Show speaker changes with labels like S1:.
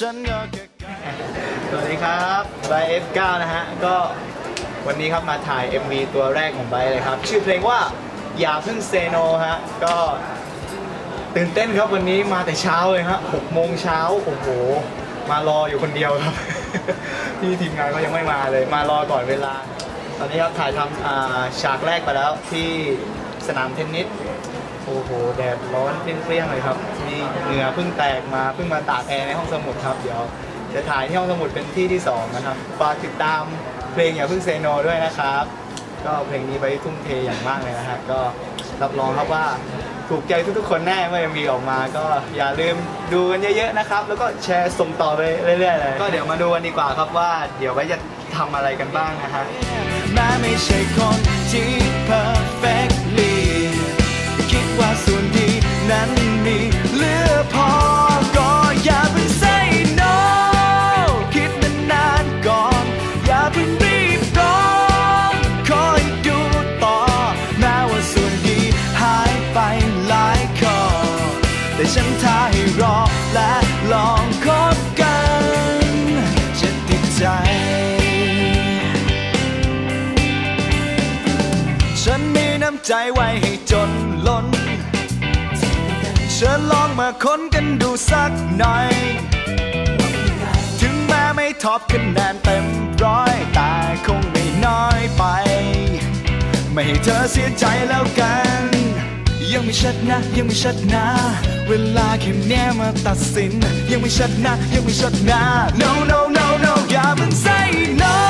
S1: ฉันก็แค่
S2: สวัสดีครับไบเอฟเก้านะฮะ ก็วันนี้ครับมาถ่าย MV ตัวแรกของไบเลยครับ ชื่อเพลงว่าอย่าเพิ่งเซโนฮะ ก็ตื่นเต้นครับวันนี้มาแต่เช้าเลยฮะหกโมงเช้าโอ้โห มารออยู่คนเดียวครับพี่ทีมงานก็ยังไม่มาเลย มารอก่อนเวลา ตอนนี้ครับถ่ายทำฉากแรกไปแล้วที่สนามเทนนิส โอ้โห แดดร้อนเปรี้ยงๆเลยครับนี่เหงื่อเพิ่งแตกมาเพิ่งมาตากแอร์ในห้องสมุดครับ เดี๋ยวจะถ่ายที่ห้องสมุดเป็นที่ที่สองนะครับฝากติดตามเพลงอย่าเพิ่งเซโนด้วยนะครับ ก็เพลงนี้ไปทุ่มเทอย่างมากเลยนะฮะก็รับรองครับว่าถูกใจทุกๆคนแน่เมื่อ MV ออกมา ก็อย่าลืมดูกันเยอะๆนะครับ แล้วก็แชร์ส่งต่อไปเรื่อยๆเลยก็เดี๋ยวมาดูกันดีกว่าครับว่า เดี๋ยวไว้จะทำอะไรกันบ้างนะฮะ
S1: แม้ไม่ใช่คนที่ perfect แต่ฉันท้าให้รอและลองคบกันจะติดใจ ฉันมีน้ำใจไว้ให้จนล้น เชิญลองมาค้นกันดูสักหน่อย ถึงแม้ไม่ท็อปคะแนนเต็มร้อย แต่คงไม่น้อยไป ไม่ให้เธอเสียใจแล้วกัน ไม่ชัดนะ ยังไม่ชัดนะ เวลาแค่เนี้ยมาตัดสิน ยังไม่ชัดนะ ยังไม่ชัดนะ no no no no อย่าเพิ่ง say no